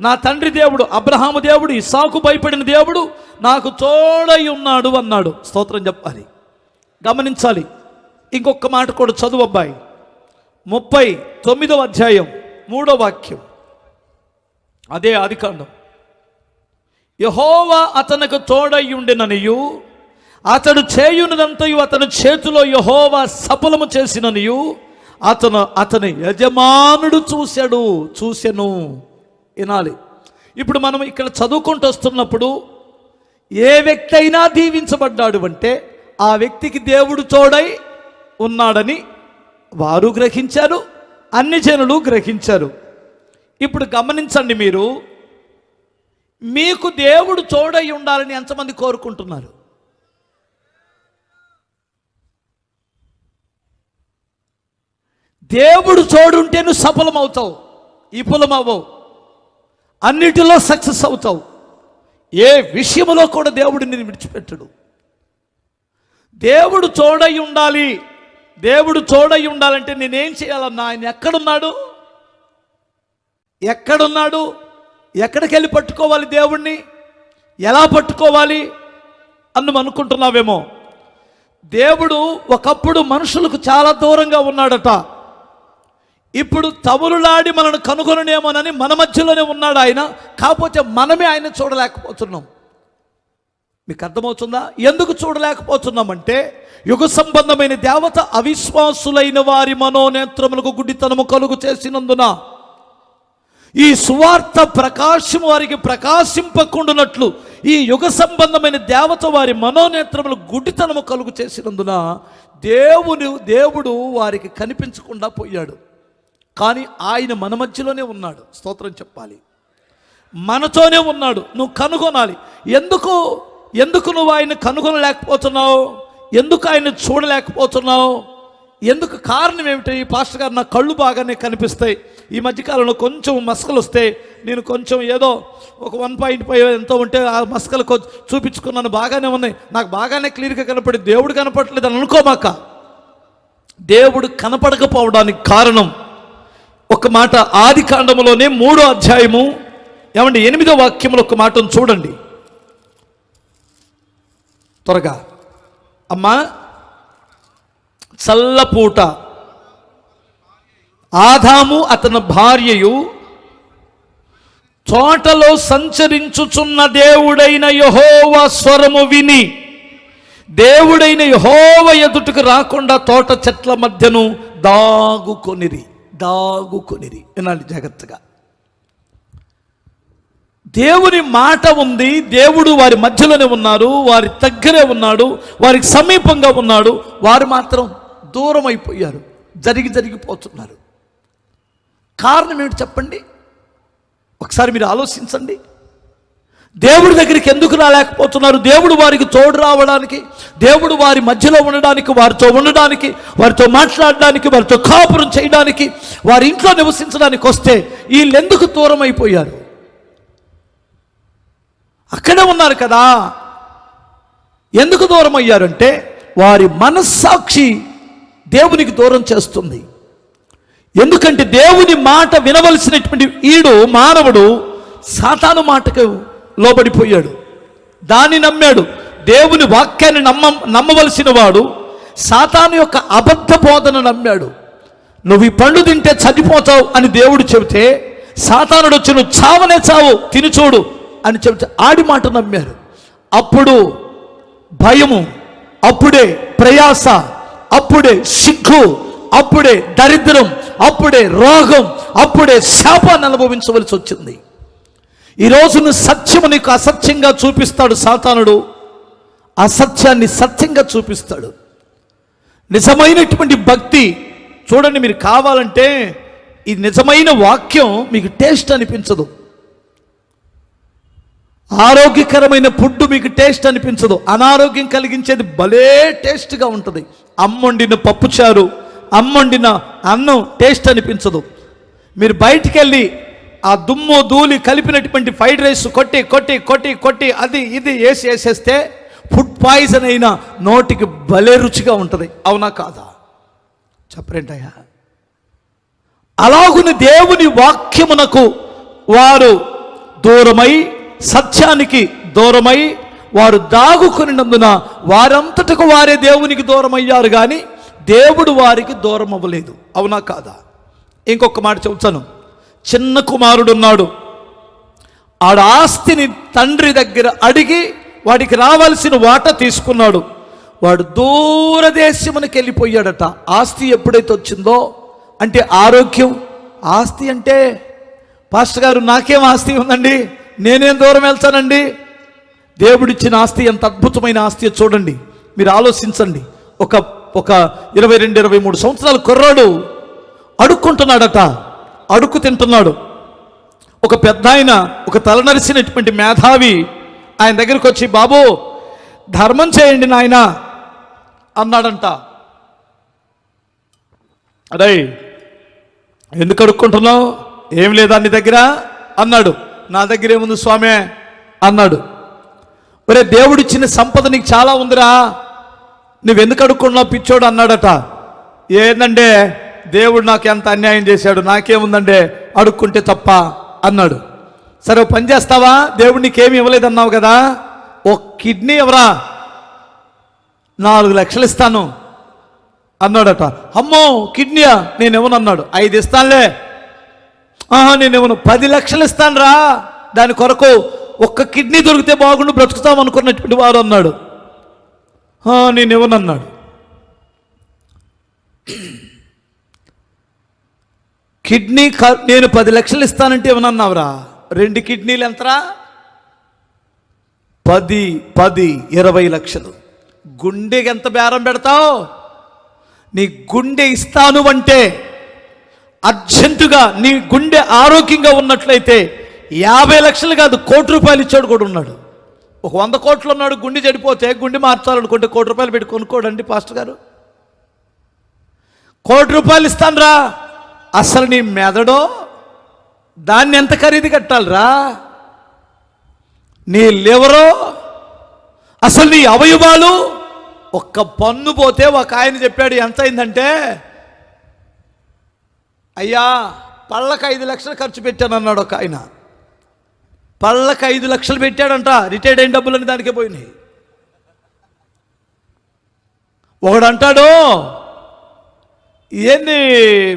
నా తండ్రి దేవుడు అబ్రహాము దేవుడు ఇసాకు భయపడిన దేవుడు నాకు తోడై ఉన్నాడు అన్నాడు. స్తోత్రం చెప్పాలి. గమనించాలి. ఇంకొక మాట కూడా చదువు అబ్బాయి. ముప్పై తొమ్మిదవ అధ్యాయం మూడో వాక్యం. అదే ఆదికాండం. యహోవా అతనికి తోడై ఉండిననియు అతడు చేయునదంతయు అతని చేతిలో యహోవా సఫలము చేసిననియు అతను అతని యజమానుడు చూశాడు చూసెను. వినాలి. ఇప్పుడు మనం ఇక్కడ చదువుకుంటూ వస్తున్నప్పుడు ఏ వ్యక్తి అయినా దీవించబడ్డాడు అంటే ఆ వ్యక్తికి దేవుడు తోడై ఉన్నాడని వారు గ్రహించారు అన్ని జనులు గ్రహించారు. ఇప్పుడు గమనించండి మీరు మీకు దేవుడు తోడై ఉండాలని ఎంతమంది కోరుకుంటున్నారు? దేవుడు తోడుంటే నువ్వు సఫలమవుతావు విఫలమవ్వవు. అన్నిటిలో సక్సెస్ అవుతావు. ఏ విషయంలో కూడా దేవుడు నేను విడిచిపెట్టడు. దేవుడు తోడై ఉండాలి. దేవుడు తోడై ఉండాలంటే నేనేం చేయాలన్నా ఆయన ఎక్కడున్నాడు? ఎక్కడున్నాడు? ఎక్కడికి వెళ్ళి పట్టుకోవాలి దేవుణ్ణి? ఎలా పట్టుకోవాలి? అని అనుకుంటున్నావేమో. దేవుడు ఒకప్పుడు మనుషులకు చాలా దూరంగా ఉన్నాడట. ఇప్పుడు తవులులాడి మనను కనుగొననేమోనని మన మధ్యలోనే ఉన్నాడు ఆయన. కాకపోతే మనమే ఆయన చూడలేకపోతున్నాం. మీకు అర్థమవుతుందా? ఎందుకు చూడలేకపోతున్నామంటే యుగ సంబంధమైన దేవత అవిశ్వాసులైన వారి మనోనేత్రములకు గుడ్డితనము కలుగు చేసినందున ఈ సువార్త ప్రకాశం వారికి ప్రకాశింపకుండునట్లు ఈ యుగ సంబంధమైన దేవత వారి మనోనేత్రములు గుడ్డితనము కలుగు చేసినందున దేవుని దేవుడు వారికి కనిపించకుండా పోయాడు. కానీ ఆయన మన మధ్యలోనే ఉన్నాడు. స్తోత్రం చెప్పాలి. మనతోనే ఉన్నాడు. నువ్వు కనుగొనాలి. ఎందుకు ఎందుకు నువ్వు ఆయన కనుగొనలేకపోతున్నావు? ఎందుకు ఆయన చూడలేకపోతున్నావు? ఎందుకు కారణం ఏమిటి? ఈ పాస్టర్ గారు నా కళ్ళు బాగానే కనిపిస్తాయి. ఈ మధ్యకాలంలో కొంచెం మసకలు వస్తే నేను కొంచెం ఏదో ఒక వన్ పాయింట్ ఫైవ్ ఎంతో ఉంటే ఆ మసకలు చూపించుకున్నాను. బాగానే ఉన్నాయి. నాకు బాగానే క్లియర్గా కనపడి దేవుడు కనపడలేదు అని అనుకోమాక. దేవుడు కనపడకపోవడానికి కారణం ఒక మాట ఆది కాండములోనే మూడో అధ్యాయము ఏమండి ఎనిమిదో వాక్యంలో ఒక మాటను చూడండి. త్వరగా. అమ్మా చల్లపూట ఆదాము అతని భార్యయు తోటలో సంచరించుచున్న దేవుడైన యహోవ స్వరము విని దేవుడైన యహోవ ఎదుటకు రాకుండా తోట చెట్ల మధ్యను దాగుకొనిరి. దాగుకొనిరి. వినాలి జాగ్రత్తగా. దేవుని మాట ఉంది దేవుడు వారి మధ్యలోనే ఉన్నారు వారి దగ్గరే ఉన్నాడు వారికి సమీపంగా ఉన్నాడు వారు మాత్రం దూరం అయిపోయారు జరిగి జరిగిపోతున్నారు. కారణం ఏమిటి చెప్పండి? ఒకసారి మీరు ఆలోచించండి. దేవుడి దగ్గరికి ఎందుకు రాలేకపోతున్నారు? దేవుడు వారికి తోడు రావడానికి దేవుడు వారి మధ్యలో ఉండడానికి వారితో ఉండడానికి వారితో మాట్లాడడానికి వారితో కాపురం చేయడానికి వారి ఇంట్లో నివసించడానికి వస్తే వీళ్ళు ఎందుకు దూరం అయిపోయారు అక్కడే ఉన్నారు కదా. ఎందుకు దూరం అయ్యారంటే వారి మనస్సాక్షి దేవునికి దూరం చేస్తుంది. ఎందుకంటే దేవుని మాట వినవలసినటువంటి ఈడు మానవుడు సాతాను మాటకు లోబడిపోయాడు. దాన్ని నమ్మాడు. దేవుని వాక్యాన్ని నమ్మ నమ్మవలసిన వాడు సాతాను యొక్క అబద్ధ బోధన నమ్మాడు. నువ్వు ఈ పండు తింటే చనిపోతావు అని దేవుడు చెబితే సాతానుడు వచ్చి నువ్వు చావనే చావు తిని చూడు అని చెబితే ఆడి మాట నమ్మారు. అప్పుడు భయము అప్పుడే ప్రయాస అప్పుడే సిగ్గు అప్పుడే దరిద్రం అప్పుడే రోగం అప్పుడే శాపాన్ని అనుభవించవలసి వచ్చింది. ఈరోజు నువ్వు సత్యము నీకు అసత్యంగా చూపిస్తాడు సాతానుడు. అసత్యాన్ని సత్యంగా చూపిస్తాడు. నిజమైనటువంటి భక్తి చూడండి మీరు కావాలంటే ఈ నిజమైన వాక్యం మీకు టేస్ట్ అనిపించదు. ఆరోగ్యకరమైన ఫుడ్ మీకు టేస్ట్ అనిపించదు. అనారోగ్యం కలిగించేది భలే టేస్ట్గా ఉంటుంది. అమ్మండిన పప్పుచారు అమ్మండిన అన్నం టేస్ట్ అనిపించదు. మీరు బయటికి వెళ్ళి ఆ దుమ్ము ధూళి కలిపినటువంటి ఫ్రైడ్ రైస్ కొట్టి కొట్టి కొట్టి కొట్టి అది ఇది వేసి వేసేస్తే ఫుడ్ పాయిజన్ అయిన నోటికి భలే రుచిగా ఉంటుంది. అవునా కాదా? చెప్పరేంటయ్యా అలాగుని దేవుని వాక్యమునకు వారు దూరమై సత్యానికి దూరమై వారు దాగుకునినందున వారంతటకు వారే దేవునికి దూరమయ్యారు కానీ దేవుడు వారికి దూరం అవ్వలేదు అవునా కాదా? ఇంకొక మాట చెబుతాను. చిన్న కుమారుడున్నాడు. ఆడ ఆస్తిని తండ్రి దగ్గర అడిగి వాడికి రావాల్సిన వాట తీసుకున్నాడు. వాడు దూరదేశమునికి వెళ్ళిపోయాడట. ఆస్తి ఎప్పుడైతే వచ్చిందో అంటే ఆరోగ్యం. ఆస్తి అంటే పాస్టర్ గారు నాకేం ఆస్తి ఉందండి? నేనేం దూరం వెళ్తానండి? దేవుడిచ్చిన ఆస్తి ఎంత అద్భుతమైన ఆస్తి చూడండి. మీరు ఆలోచించండి. ఒక ఒక ఇరవై రెండు ఇరవై మూడు సంవత్సరాల కుర్రాడు అడుక్కుంటున్నాడట. అడుక్కు తింటున్నాడు. ఒక పెద్ద ఆయన ఒక తలనరిసినటువంటి మేధావి ఆయన దగ్గరికి వచ్చి బాబు ధర్మం చేయండి నాయన అన్నాడంట. అరే ఎందుకు అడుక్కుంటున్నావు? ఏం లేదా నీ దగ్గర? అన్నాడు. నా దగ్గర ఏముంది స్వామి? అన్నాడు. ఒరే దేవుడిచ్చిన సంపద నీకు చాలా ఉందిరా. నువ్వెందుకు అడుక్కున్నావు పిచ్చోడు? అన్నాడట. ఏందంటే దేవుడు నాకు ఎంత అన్యాయం చేశాడు నాకేముందంటే అడుక్కుంటే తప్ప అన్నాడు. సరే పని చేస్తావా? దేవుడు నీకేమి ఇవ్వలేదన్నావు కదా? ఓ కిడ్నీ ఎవరా నాలుగు లక్షలు ఇస్తాను అన్నాడట. అమ్మో కిడ్నీయా? నేను ఇవ్వను అన్నాడు. ఐదు ఇస్తానులే. ఆహా నేను ఇవ్వను. పది లక్షలు ఇస్తాను రా దాని కొరకు ఒక్క కిడ్నీ దొరికితే బాగుండు బ్రతుకుతాం అనుకున్నటువంటి వారు అన్నాడు. నేను అన్నాడు. కిడ్నీ క- నేను పది లక్షలు ఇస్తానంటే ఏమన్నావురా? రెండు కిడ్నీలు ఎంతరా? పది పది ఇరవై లక్షలు. గుండెకి ఎంత బేరం పెడతావు? నీ గుండె ఇస్తాను అంటే అర్జెంటుగా నీ గుండె ఆరోగ్యంగా ఉన్నట్లయితే యాభై లక్షలు కాదు కోటి రూపాయలు ఇచ్చాడు కూడా ఉన్నాడు. ఒక వంద కోట్లు ఉన్నాడు గుండె చెడిపోతే గుండె మార్చాలనుకుంటే కోటి రూపాయలు పెట్టి కొనుక్కోడండి పాస్టర్ గారు. కోటి రూపాయలు ఇస్తానురా. అసలు నీ మెదడో దాన్ని ఎంత ఖరీదు కట్టాలిరా? నీ లివరో అసలు నీ అవయవాలు ఒక్క పన్ను పోతే ఒక ఆయన చెప్పాడు ఎంత అయిందంటే అయ్యా పళ్ళకి ఐదు లక్షలు ఖర్చు పెట్టాను అన్నాడు ఒక ఆయన. పళ్ళకి ఐదు లక్షలు పెట్టాడంట రిటైర్డ్ అయిన డబ్బులని దానికే పోయినాయి. ఒకడు అంటాడు ఏంది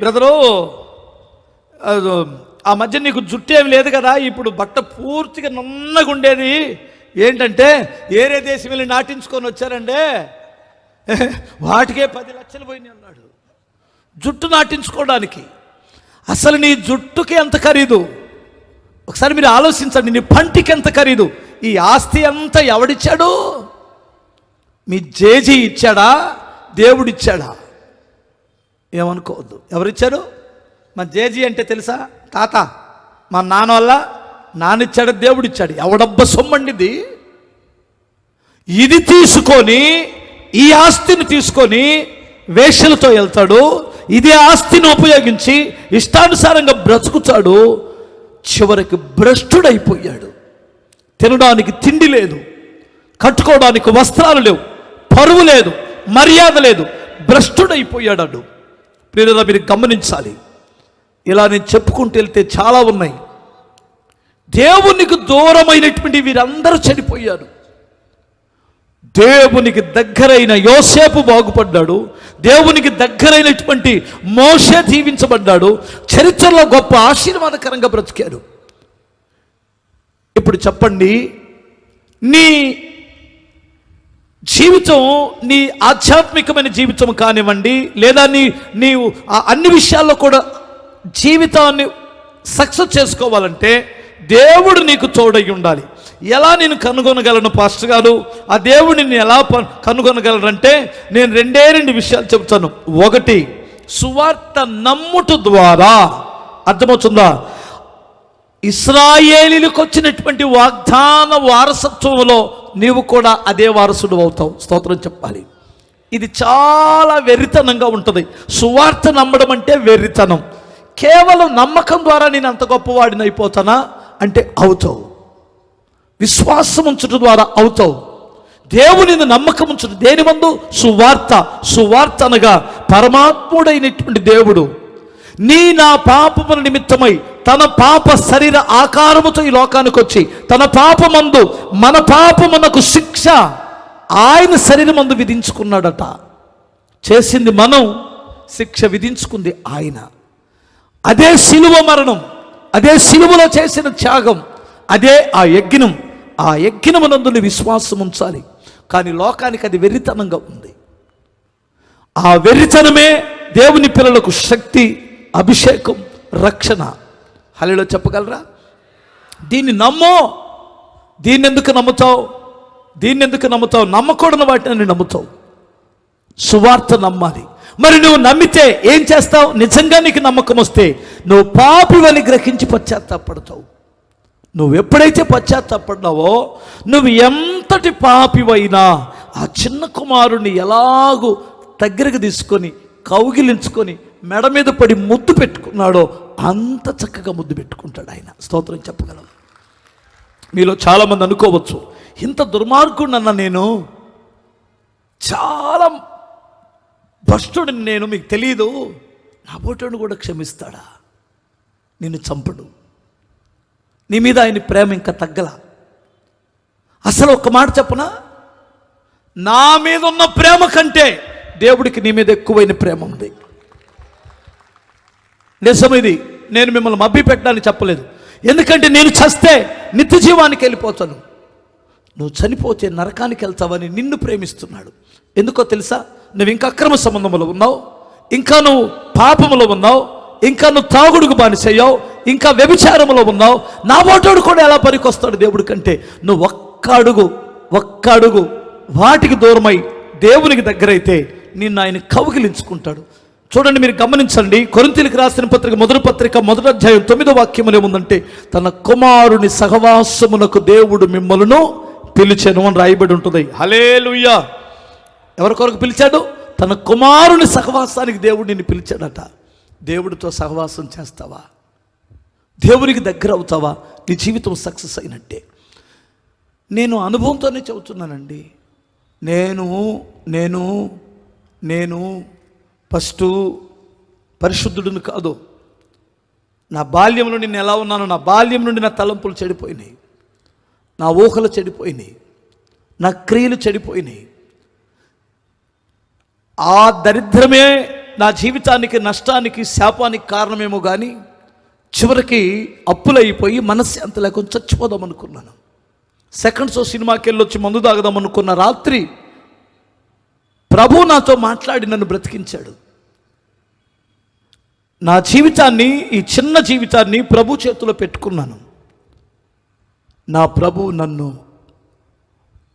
బ్రదరు? ఆ మధ్య నీకు జుట్టు ఏమి లేదు కదా ఇప్పుడు బట్ట పూర్తిగా నున్నగా ఉండేది. ఏంటంటే ఏరే దేశం వెళ్ళి నాటించుకొని వచ్చారంటే వాటికే పది లక్షలు పోయినాయి అన్నాడు. జుట్టు నాటించుకోవడానికి. అసలు నీ జుట్టుకి ఎంత ఖరీదు? ఒకసారి మీరు ఆలోచించండి నీ పంటికి ఎంత ఖరీదు? ఈ ఆస్తి అంతా ఎవడిచ్చాడు? మీ జేజీ ఇచ్చాడా? దేవుడిచ్చాడా? ఏమనుకోవద్దు. ఎవరిచ్చారు మా జేజీ అంటే తెలుసా? తాత మా నాన్న వల్ల నానిచ్చాడు దేవుడిచ్చాడు. ఎవడబ్బ సొమ్మండిది? ఇది తీసుకొని ఈ ఆస్తిని తీసుకొని వేషలతో వెళ్తాడు. ఇదే ఆస్తిని ఉపయోగించి ఇష్టానుసారంగా బ్రతుకుతాడు. చివరికి భ్రష్టుడైపోయాడు. తినడానికి తిండి లేదు. కట్టుకోవడానికి వస్త్రాలు లేవు. పరువు లేదు. మర్యాద లేదు. భ్రష్టుడైపోయాడు ప్రియుల మీరు గమనించాలి. ఇలా నేను చెప్పుకుంటూ వెళ్తే చాలా ఉన్నాయి. దేవునికి దూరమైనటువంటి వీరందరూ చనిపోయారు. దేవునికి దగ్గరైన యోసేపు బాగుపడ్డాడు. దేవునికి దగ్గరైనటువంటి మోషే దీవించబడ్డాడు. చరిత్రలో గొప్ప ఆశీర్వాదకరంగా బ్రతికాడు ఇప్పుడు చెప్పండి నీ జీవితం నీ ఆధ్యాత్మికమైన జీవితం కానివ్వండి లేదా నీ నీవు ఆ అన్ని విషయాల్లో కూడా జీవితాన్ని సక్సెస్ చేసుకోవాలంటే దేవుడు నీకు తోడై ఉండాలి. ఎలా నేను కనుగొనగలను పాస్టర్ గారు? ఆ దేవుడిని నేను ఎలా కనుగొనగలనంటే నేను రెండే రెండు విషయాలు చెబుతాను. ఒకటి సువార్త నమ్ముట ద్వారా అర్థమవుతుందా? ఇస్రాయేలీలకు వచ్చినటువంటి వాగ్దాన వారసత్వంలో నీవు కూడా అదే వారసుడు అవుతావు. స్తోత్రం చెప్పాలి. ఇది చాలా వెర్రితనంగా ఉంటుంది. సువార్త నమ్మడం అంటే వెర్రితనం. కేవలం నమ్మకం ద్వారా నేను అంత గొప్పవాడిని అయిపోతానా? అంటే అవుతావు. విశ్వాసం ఉంచడం ద్వారా అవుతావు. దేవుని నమ్మకం ఉంచడం దేని ముందు సువార్త. సువార్త అనగా పరమాత్ముడైనటువంటి దేవుడు. నీ నా పాపముల నిమిత్తమై తన పాప శరీర ఆకారముతో ఈ లోకానికి వచ్చి తన పాపమందు మన పాపమునకు శిక్ష ఆయన శరీరమందు విధించుకున్నాడట. చేసింది మనం శిక్ష విధించుకుంది ఆయన. అదే శిలువ మరణం అదే శిలువలో చేసిన త్యాగం అదే ఆ యజ్ఞం ఆ యజ్ఞమునందుని విశ్వాసం ఉంచాలి. కానీ లోకానికి అది వెర్రితనంగా ఉంది. ఆ వెర్రితనమే దేవుని పిల్లలకు శక్తి అభిషేకం రక్షణ. హలిలో చెప్పగలరా? దీన్ని నమ్మో దీన్ని ఎందుకు నమ్ముతావు? దీన్ని ఎందుకు నమ్ముతావు? నమ్మకూడని వాటిని నమ్ముతావు. సువార్త నమ్మాలి. మరి నువ్వు నమ్మితే ఏం చేస్తావు? నిజంగా నీకు నమ్మకం వస్తే నువ్వు పాపివని గ్రహించి పశ్చాత్తాపడతావు. నువ్వు ఎప్పుడైతే పశ్చాత్తాపడ్డావో నువ్వు ఎంతటి పాపివైనా ఆ చిన్న కుమారుణ్ణి ఎలాగూ దగ్గరకు తీసుకొని కౌగిలించుకొని మెడ మీద పడి ముద్దు పెట్టుకున్నాడో అంత చక్కగా ముద్దు పెట్టుకుంటాడు ఆయన. స్తోత్రం చెప్పగలం. మీలో చాలామంది అనుకోవచ్చు ఇంత దుర్మార్గుడన్న నేను? చాలా భ్రష్టుడిని నేను మీకు తెలియదు నా పోటోడు కూడా క్షమిస్తాడా? నిన్ను చంపడు. నీ మీద ఆయన ప్రేమ ఇంకా తగ్గల. అసలు ఒక మాట చెప్పనా? నా మీద ఉన్న ప్రేమ కంటే దేవుడికి నీ మీద ఎక్కువైన ప్రేమ ఉంది. నిజమిది. ఇది నేను మిమ్మల్ని మబ్బి పెట్టడానికి చెప్పలేదు. ఎందుకంటే నేను చస్తే నిత్య జీవానికి వెళ్ళిపోతాను. నువ్వు చనిపోతే నరకానికి వెళ్తావని నిన్ను ప్రేమిస్తున్నాడు. ఎందుకో తెలుసా? నువ్వు ఇంకా అక్రమ సంబంధంలో ఉన్నావు. ఇంకా నువ్వు పాపములో ఉన్నావు. ఇంకా నువ్వు తాగుడుకు బానిసయ్యావు. ఇంకా వ్యభిచారములో ఉన్నావు. నా ఓటోడు కూడా ఎలా పనికొస్తాడు దేవుడి కంటే? నువ్వు ఒక్క అడుగు ఒక్క అడుగు వాటికి దూరమై దేవునికి దగ్గరైతే నిన్ను ఆయన కౌగిలించుకుంటాడు. చూడండి మీరు గమనించండి. కొరింతలకు రాసిన పత్రిక మొదటి పత్రిక మొదటి అధ్యాయం తొమ్మిదో వాక్యములు ఏముందంటే తన కుమారుని సహవాసమునకు దేవుడు మిమ్మలను పిలిచాను అని రాయబడి ఉంటుంది. హలే లుయ్యా ఎవరి కొరకు పిలిచాడు? తన కుమారుని సహవాసానికి దేవుడు నిన్ను పిలిచాడట. దేవుడితో సహవాసం చేస్తావా? దేవునికి దగ్గర అవుతావా? నీ జీవితం సక్సెస్ అయినట్టే. నేను అనుభవంతోనే చెబుతున్నానండి. నేను నేను నేను ఫస్ట్ పరిశుద్ధుడిని కాదు. నా బాల్యంలో నేను ఎలా ఉన్నాను నా బాల్యం నుండి నా తలంపులు చెడిపోయినాయి. నా ఊహలు చెడిపోయినాయి. నా క్రియలు చెడిపోయినాయి. ఆ దరిద్రమే నా జీవితానికి నష్టానికి శాపానికి కారణమేమో కానీ చివరికి అప్పులైపోయి మనశ్శాంతి లేకుండా చచ్చిపోదాం అనుకున్నాను. సెకండ్ షో సినిమాకి వెళ్ళొచ్చి మందు తాగదాం అనుకున్న రాత్రి ప్రభు నాతో మాట్లాడి నన్ను బ్రతికించాడు. నా జీవితాన్ని ఈ చిన్న జీవితాన్ని ప్రభు చేతిలో పెట్టుకున్నాను. నా ప్రభు నన్ను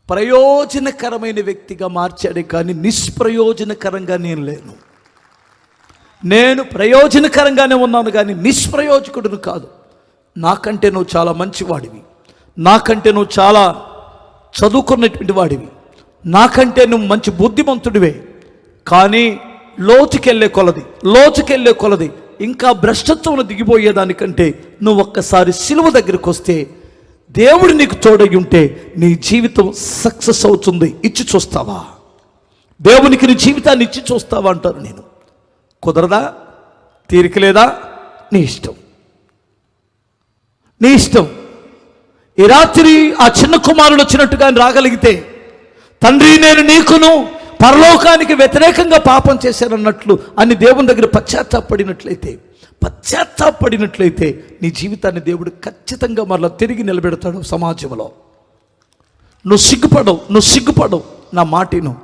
ప్రయోజనకరమైన వ్యక్తిగా మార్చాడే కానీ నిష్ప్రయోజనకరంగా నేను లేను. నేను ప్రయోజనకరంగానే ఉన్నాను కానీ నిష్ప్రయోజకుడును కాదు. నాకంటే నువ్వు చాలా మంచివాడివి. నాకంటే నువ్వు చాలా చదువుకున్నటువంటి వాడివి. నాకంటే నువ్వు మంచి బుద్ధిమంతుడివే. కానీ లోతుకెళ్ళే కొలది లోతుకెళ్ళే కొలది ఇంకా భ్రష్టత్వం దిగిపోయేదానికంటే నువ్వు ఒక్కసారి సిలువ దగ్గరికి వస్తే దేవుడు నీకు తోడై ఉంటే నీ జీవితం సక్సెస్ అవుతుంది. ఇచ్చి చూస్తావా? దేవునికి నీ జీవితాన్ని ఇచ్చి చూస్తావా అంటారు నేను. కుదరదా? తీరిక లేదా? నీ ఇష్టం. నీ ఇష్టం. ఈ రాత్రి ఆ చిన్న కుమారుడు వచ్చినట్టుగా రాగలిగితే తండ్రి నేను నీకును పరలోకానికి వ్యతిరేకంగా పాపం చేశానన్నట్లు అని దేవుని దగ్గర పశ్చాత్తాపడినట్లయితే పశ్చాత్తాపడినట్లయితే నీ జీవితాన్ని దేవుడు ఖచ్చితంగా మరలా తిరిగి నిలబెడతాడు సమాజంలో. నువ్వు సిగ్గుపడవు నువ్వు సిగ్గుపడవు నా మాటిను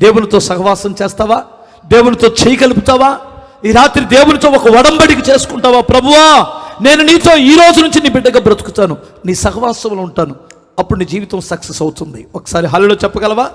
దేవునితో సహవాసం చేస్తావా? దేవునితో చేయగలుగుతావా ఈ రాత్రి దేవునితో ఒక వడంబడికి చేసుకుంటావా? ప్రభువా నేను నీతో ఈ రోజు నుంచి నీ బిడ్డగా బ్రతుకుతాను. నీ సహవాసంలో ఉంటాను. అప్పుడు నీ జీవితం సక్సెస్ అవుతుంది. ఒకసారి హాలిలో చెప్పగలవా?